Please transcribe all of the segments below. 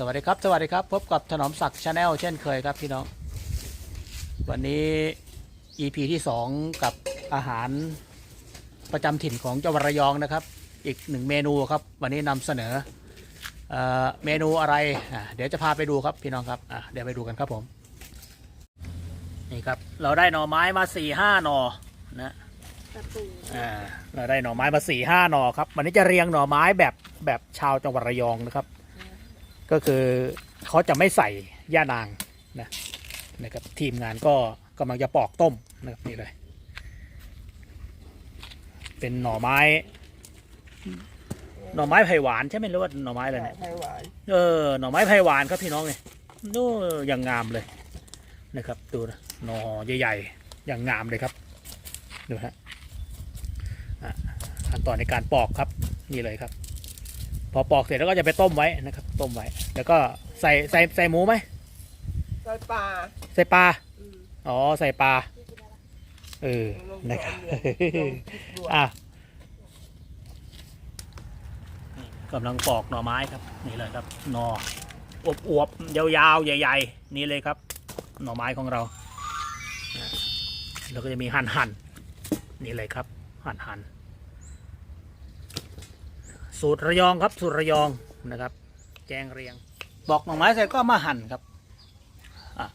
สวัสดีครับ สวัสดีครับ พบกับถนอมศักดิ์ชาแนลเช่นเคยครับพี่น้อง วันนี้ EP ที่ 2 กับอาหารประจำถิ่นของจังหวัดระยองนะครับ อีกหนึ่งเมนูครับ วันนี้นำเสนอเออเมนูอะไรอะเดี๋ยวจะพาไปดูครับพี่น้องครับอะเดี๋ยวไปดูกันครับผม นี่ครับ เราได้หน่อไม้มา4ี่ห้าหน่อนะประตูอ่าเราได้หน่อไม้มาสี่ห้าหน่อครับ วันนี้จะเรียงหน่อไม้แบบแบบชาวจังหวัดระยองนะครับ ก็คือเขาจะไม่ใส่ย่านางนะนะครับทีมงานก็กำลังจะปอกต้มนะครับนี่เลย เป็นหน่อไม้ หน่อไม้ไผ่หวานใช่ไหมหรือว่าหน่อไม้อะไรเนี่ยไทยหวานเออหน่อไม้ไผ่หวานครับพี่น้องเนี่ยนู่อย่างงามเลยนะครับ ดูนะหน่อใหญ่ๆอย่างงามเลยครับดูฮะอะขั้นตอนในการปอกครับนี่เลยครับ พอปอกเสร็จแล้วก็จะไปต้มไว้นะครับ ต้มไว้ แล้วก็ใส่ใส่ใส่หมูไหมซอยปลาใส่ปลาอืมอ๋อใส่ปลาเออนะครับ อะนี่กำลังปอกหน่อไม้ครับ นี่เลยครับหน่ออวบอวบๆยาวๆใหญ่ ๆ นี่เลยครับ หน่อไม้ของเราอะแล้วก็จะมีหั่นหั่นๆนี่เลยครับ หั่นหั่นๆ สูตรระยองครับ สูตรระยองนะครับ แกงเรียงบอกหน่อไม้เสร็จก็มาหั่นครับอะ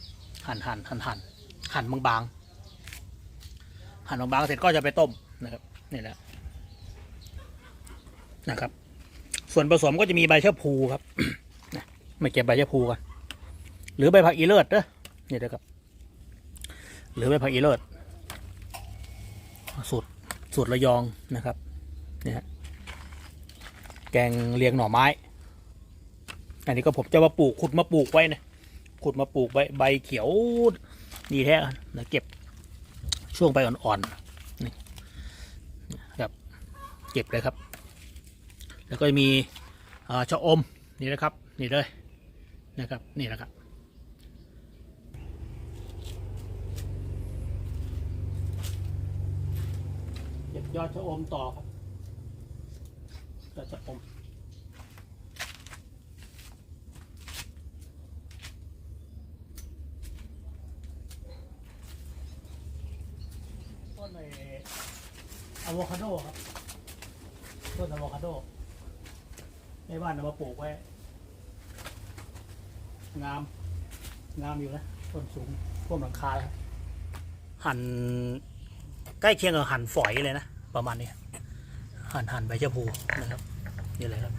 หั่นหั่นหั่นหั่นหั่นบางๆหั่นบางๆเสร็จก็จะไปต้มนะครับนี่แหละนะครับ ส่วนผสมก็จะมีใบชะพูครับไม่เก็บใบชะพูกันหรือใบผักอีเลิศเด้อนี่นะครับ หรือใบผักอีเลิศสูตรสูตรระยองนะครับเนี่ย แกงเลียงหน่อไม้ อันนี้ก็ผมจะมาปลูกขุดมาปลูกไว้นะขุดมาปลูกใบใบเขียวดีแท้นะเก็บช่วงใบอ่อนๆนี่ครับเก็บเลยครับ แล้วก็มีชะอมนี่นะครับ นี่เลยนะครับนี่นะครับเก็บยอดชะอมต่อครับ ยอดชะอมต้นไออะโวคาโดครับต้นอะโวคาโด ในบ้านเอามาปลูกไว้ งาม งามอยู่นะต้นสูงท่วมหลังคาแล้วหั่นใกล้เคียงกับหั่นฝอยเลยนะ ประมาณนี้ หั่นหั่นใบชะพูนะครับนี่เลยครับ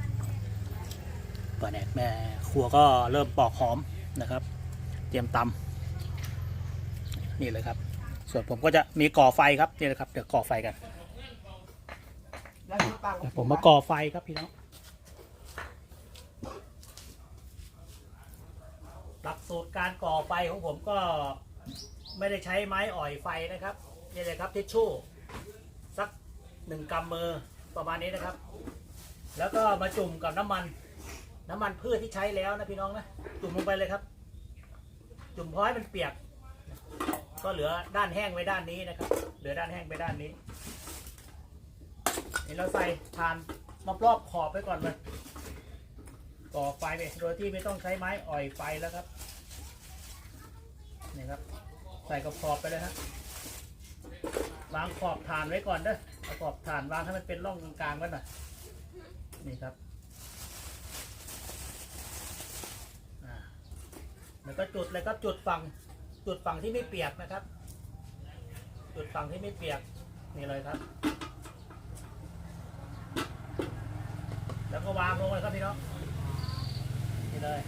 ป่าแดกแม่ครัวก็เริ่มปอกหอมนะครับ เตรียมตำนี่เลยครับ ส่วนผมก็จะมีก่อไฟครับนี่เลยครับเดี๋ยวก่อไฟกันผมมาก่อไฟครับพี่น้องหลักสูตรการก่อไฟของผมก็ไม่ได้ใช้ไม้อ่อยไฟนะครับนี่เลยครับทิชชู่สักหนึ่งกำมือ ประมาณนี้นะครับ แล้วก็มาจุ่มกับน้ำมัน น้ำมันพืชที่ใช้แล้วนะพี่น้องนะจุ่มลงไปเลยครับ จุ่มพอให้มันเปียก ก็เหลือด้านแห้งไว้ด้านนี้นะครับ เหลือด้านแห้งไปด้านนี้เห็นเราใส่ทานมารอบขอบไปก่อนเลยก่อไฟไปโดยที่ไม่ต้องใช้ไม้อ่อยไฟแล้วครับนี่ครับ ใส่กับขอบไปเลยฮะวางขอบฐานไว้ก่อนเด้อ เอาขอบฐานวางให้มันเป็นร่องกลางๆไว้หน่อยนี่ครับอ่าแล้วก็จุดเลยครับจุดฝั่งจุดฝั่งที่ไม่เปียกนะครับ จุดฝั่งที่ไม่เปียกนี่เลยครับ แล้วก็วางลงเลยครับพี่น้องนี่เลย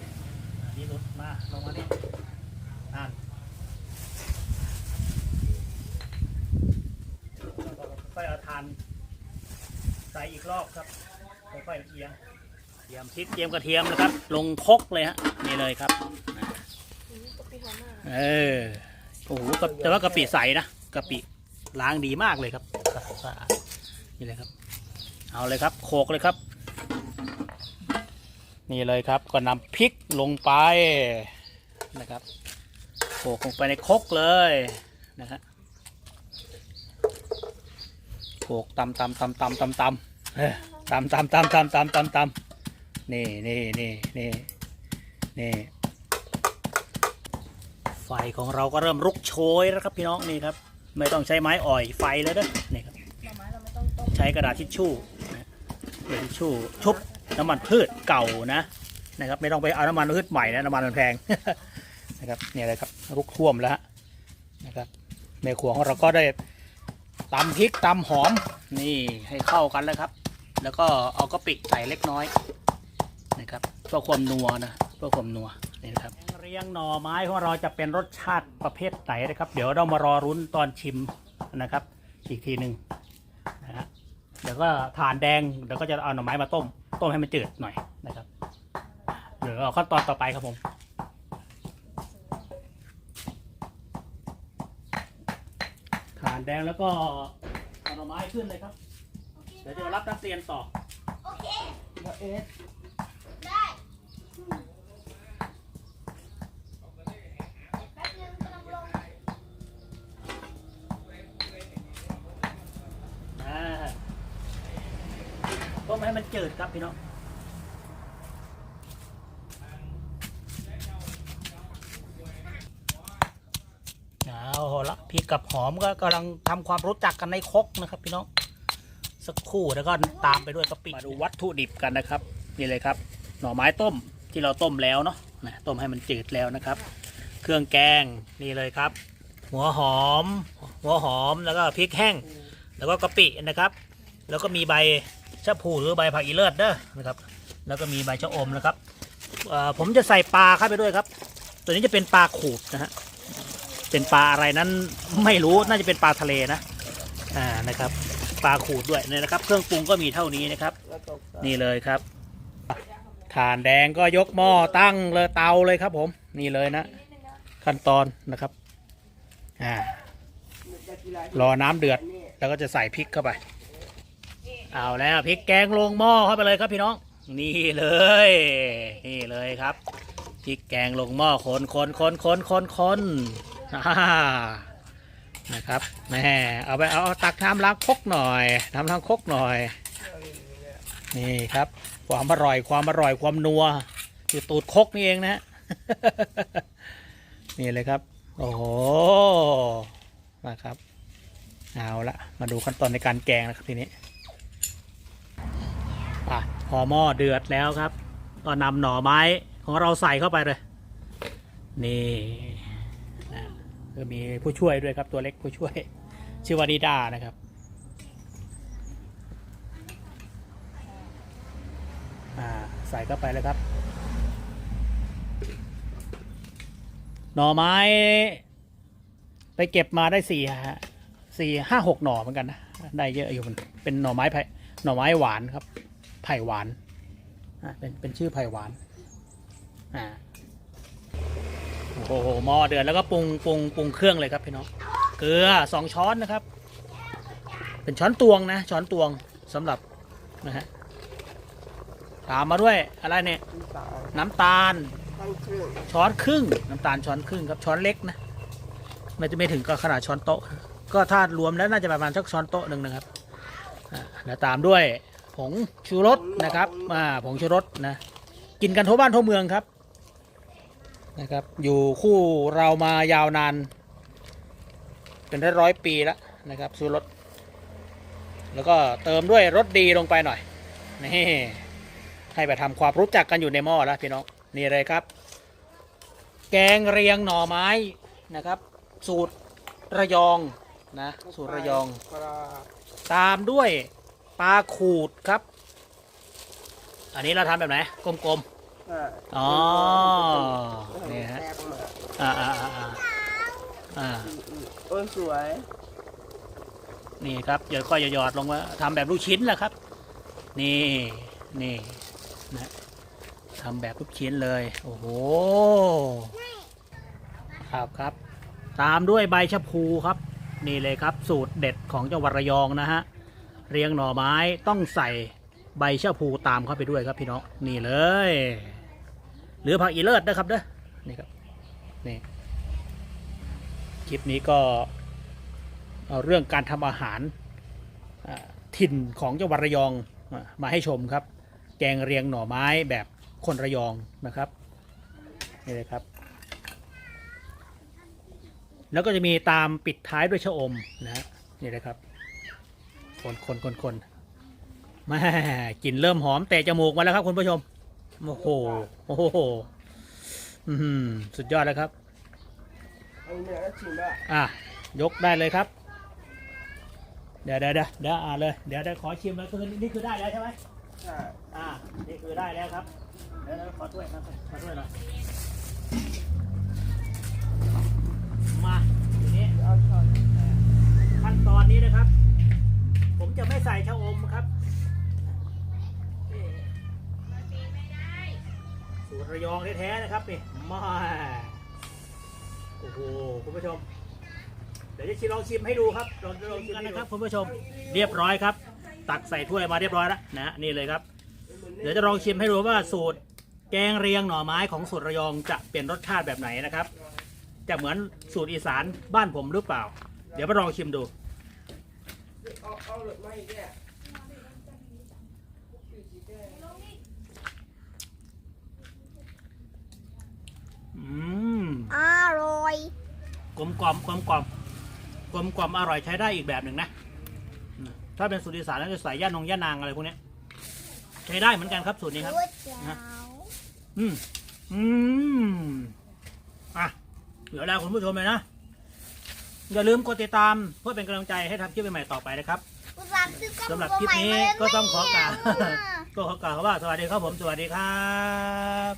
นนี่หลุดมาลงมานี่อ่านค่อยเอานใส่อีกรอบครับค่อยๆเอียงเตรียมพริกเตรียมกระเทียมนะครับ ลงคกเลยฮะนี่เลยครับเออโอ้โหแต่ว่ากะปิใสนะกะปิล้างดีมากเลยครับสะอาดนี่เลยครับ เอาเลยครับโขกเลยครับ นี่เลยครับก็นำพริกลงไปนะครับโขกลงไปในคกเลยนะฮะ โขกตำตำตำตำตำตำเออตำตำตำตำตำตำตำนี่นี่นี่นี่นี่ไฟของเราก็เริ่มลุกโชยแล้วครับพี่น้องนี่ครับ ไม่ต้องใช้ไม้อ่อยไฟแล้วเด้อนี่ครับใช้กระดาษทิชชู่นะกระดาษทิชชู่ชุบน้ำมันพืชเก่านะนะครับ ไม่ต้องไปเอาน้ำมันพืชใหม่นะน้ำมันมันแพงนะครับเนี่ยเลยครับลุกท่วมแล้วนะครับแม่ครัวของเราก็ได้ ตำพริกตำหอมนี่ให้เข้ากันแล้วครับ แล้วก็เอากะปิใส่เล็กน้อยนะครับเพื่อความนัวนะเพื่อความนัวนี่นะครับเรียงหน่อไม้ของเราจะเป็นรสชาติประเภทไหนนะครับ เดี๋ยวเรามารอรุ้นตอนชิมนะครับ อีกทีหนึ่งนะฮะเดี๋ยวก็ถ่านแดงเดี๋ยวก็จะเอาหน่อไม้มาต้ม ต้มให้มันจืดหน่อยนะครับเดี๋ยวเอาขั้นตอนต่อไปครับผมานแดงแล้วก็เอาน่อไม้ขึ้นเลยครับ เดี๋ยวจะรับนักเรียนต่อ โอเคเอ๊ะได้แป๊บนึงกำลังลงอ่าต้มให้มันเจืดครับพี่น้องเอาละพ ริกกับหอมก็กำลังทำความรู้จักกันในครกนะครับ พี่น้องสักครู่แล้วก็ตามไปด้วยกะปิมาดูวัตถุดิบกันนะครับนี่เลยครับ หน่อไม้ต้มที่เราต้มแล้วเนาะนะต้มให้มันจืดแล้วนะครับ เครื่องแกงนี่เลยครับ หัวหอม หัวหอมแล้วก็พริกแห้ง แล้วก็กะปินะครับ แล้วก็มีใบชะพูหรือใบผักอีเลิศเด้อนะครับ แล้วก็มีใบชะอมนะครับผมจะใส่ปลาเข้าไปด้วยครับ ตัวนี้จะเป็นปลาขูดนะฮะ เป็นปลาอะไรนั้นไม่รู้น่าจะเป็นปลาทะเลนะอ่านะครับ ปลาขูดด้วยเนี่ยนะครับ เครื่องปรุงก็มีเท่านี้นะครับ นี่เลยครับถ่านแดงก็ยกหม้อตั้งเลยเตาเลยครับ ผม นี่เลยนะ ขั้นตอนนะครับอ่ารอน้ำเดือดแล้วก็จะใส่พริกเข้าไป เอาแล้วพริกแกงลงหม้อเข้าไปเลยครับพี่น้อง นี่เลย นี่เลยครับพริกแกงลงหม้อคนคนคนคนคนคน นะครับแม่เอาไปเอาตักน้ำล้างคกหน่อยน้ำล้างคกหน่อย นี่ครับ ความอร่อยความอร่อยความนัวอยู่ตูดคกนี่เองนะนี่เลยครับ โอ้โหนะครับ เอาละมาดูขั้นตอนในการแกงนะครับทีนี้อะพอหม้อเดือดแล้วครับ ก็นำหน่อไม้ของเราใส่เข้าไปเลย นี่ มีผู้ช่วยด้วยครับตัวเล็กผู้ช่วย ชื่อวานิดานะครับใส่เข้าไปเลยครับ หน่อไม้ ไปเก็บมาได้สี่ฮะสี่ห้าหกหน่อเหมือนกันนะได้เยอะอยู่มันเป็นหน่อไม้ไผ่หน่อไม้หวานครับไผ่หวานอ่าเป็นเป็นชื่อไผ่หวานอ่า โอ้โหหม้อเดือดแล้วก็ปรุงปรุงปรุงเครื่องเลยครับพี่น้องเกลือสองช้อนนะครับ เป็นช้อนตวงนะช้อนตวงสำหรับนะฮะตามมาด้วยอะไรเนี่ยน้ำตาลน้ำตาลช้อนครึ่งน้ำตาลช้อนครึ่งครับช้อนเล็กนะไม่จะไม่ถึงกับขนาดช้อนโต๊ะ ก็ถ้ารวมแล้วน่าจะประมาณสักช้อนโต๊ะหนึ่งนะครับอ่าแล้วตามด้วยผงชูรสนะครับอ่าผงชูรสนะกินกันทั่วบ้านทั่วเมืองครับ นะครับ อยู่คู่เรามายาวนาน เป็นร้อยร้อยปีแล้วนะครับชูรสแล้วก็เติมด้วยรสดีลงไปหน่อย นี่ ให้ไปทำความรู้จักกันอยู่ในหม้อแล้วพี่น้อง นี่เลยครับ แกงเรียงหน่อไม้นะครับ สูตรระยองนะ สูตรระยอง ตามด้วยปลาขูดครับ อันนี้เราทำแบบไหน กลมๆ อ๋อนี่ฮะแตกมาอ่าอ่าอ่าอ่าอ่าอืมอืมโอ้ยสวย นี่ครับเดี๋ยวก็หยอดๆลงมาทำแบบลูกชิ้นแหละครับ นี่นี่นะทำแบบลูกชิ้นเลย โอ้โหครับครับ ตามด้วยใบชะพูครับ นี่เลยครับ สูตรเด็ดของจังหวัดระยองนะฮะเรียงหน่อไม้ต้องใส่ใบชะพูตามเข้าไปด้วยครับพี่น้องนี่เลย หรือผักอีเลิศนะครับเด้อนี่ครับนี่คลิปนี้ก็เอาเรื่องการทำอาหารถิ่นของจังหวัดระยองมาให้ชมครับ แกงเรียงหน่อไม้แบบคนระยองนะครับนี่เลยครับ แล้วก็จะมีตามปิดท้ายด้วยชะอมนะฮะนี่เลยครับคนคนคนคนแม่กลิ่นเริ่มหอมแต่จมูกมาแล้วครับคุณผู้ชม โอ้โห โอ้โห อื้อหือสุดยอดแล้วครับเอาเนื้อชิมได้อะ ยกได้เลยครับ เดี๋ยวเดี๋ยวเดี๋ยวเดี๋ยวอ่าเลย เดี๋ยวเดี๋ยวขอชิมแล้วคือนี่คือได้แล้วใช่ไหมใช่อ่า นี่คือได้แล้วครับ เดี๋ยวเดี๋ยวขอถ้วยครับขอถ้วยหน่อยมาทีนี้ เอาช้อนขั้นตอนนี้นะครับ ผมจะไม่ใส่ชะอมครับ สูตรระยองแท้ๆนะครับนี่มาโอ้โหคุณผู้ชม เดี๋ยวจะชิมลองชิมให้ดูครับลองลองชิมกันนะครับคุณผู้ชมเรียบร้อยครับ ตักใส่ถ้วยมาเรียบร้อยแล้วนะนี่เลยครับ เดี๋ยวจะลองชิมให้ดูว่าสูตรแกงเรียงหน่อไม้ของสูตรระยองจะเป็นรสชาติแบบไหนนะครับ จะเหมือนสูตรอีสานบ้านผมหรือเปล่า เดี๋ยวมาลองชิมดูเอาเอาหลุดมาอีกเนี่ย อืมอร่อย กลมกล่อมกลมกล่อมกลมกล่อมอร่อยใช้ได้อีกแบบหนึ่งนะอืมถ้าเป็นสูตรอีสานแล้วจะใส่ย่านงย่านางอะไรพวกเนี้ยใช้ได้เหมือนกันครับสูตรนี้ครับก๋วยเตี๋ยวอืมอืมอะเหลือแล้วคุณผู้ชมเลยนะ อย่าลืมกดติดตามเพื่อเป็นกำลังใจให้ทำคลิปใหม่ๆต่อไปนะครับอุตส่าห์ซื้อกล้องสำหรับตัวคลิปใหม่นี้มาเลยก็ต้องขอกล่าวแม่ก็ขอกล่าวว่าสวัสดีครับผมสวัสดีครับ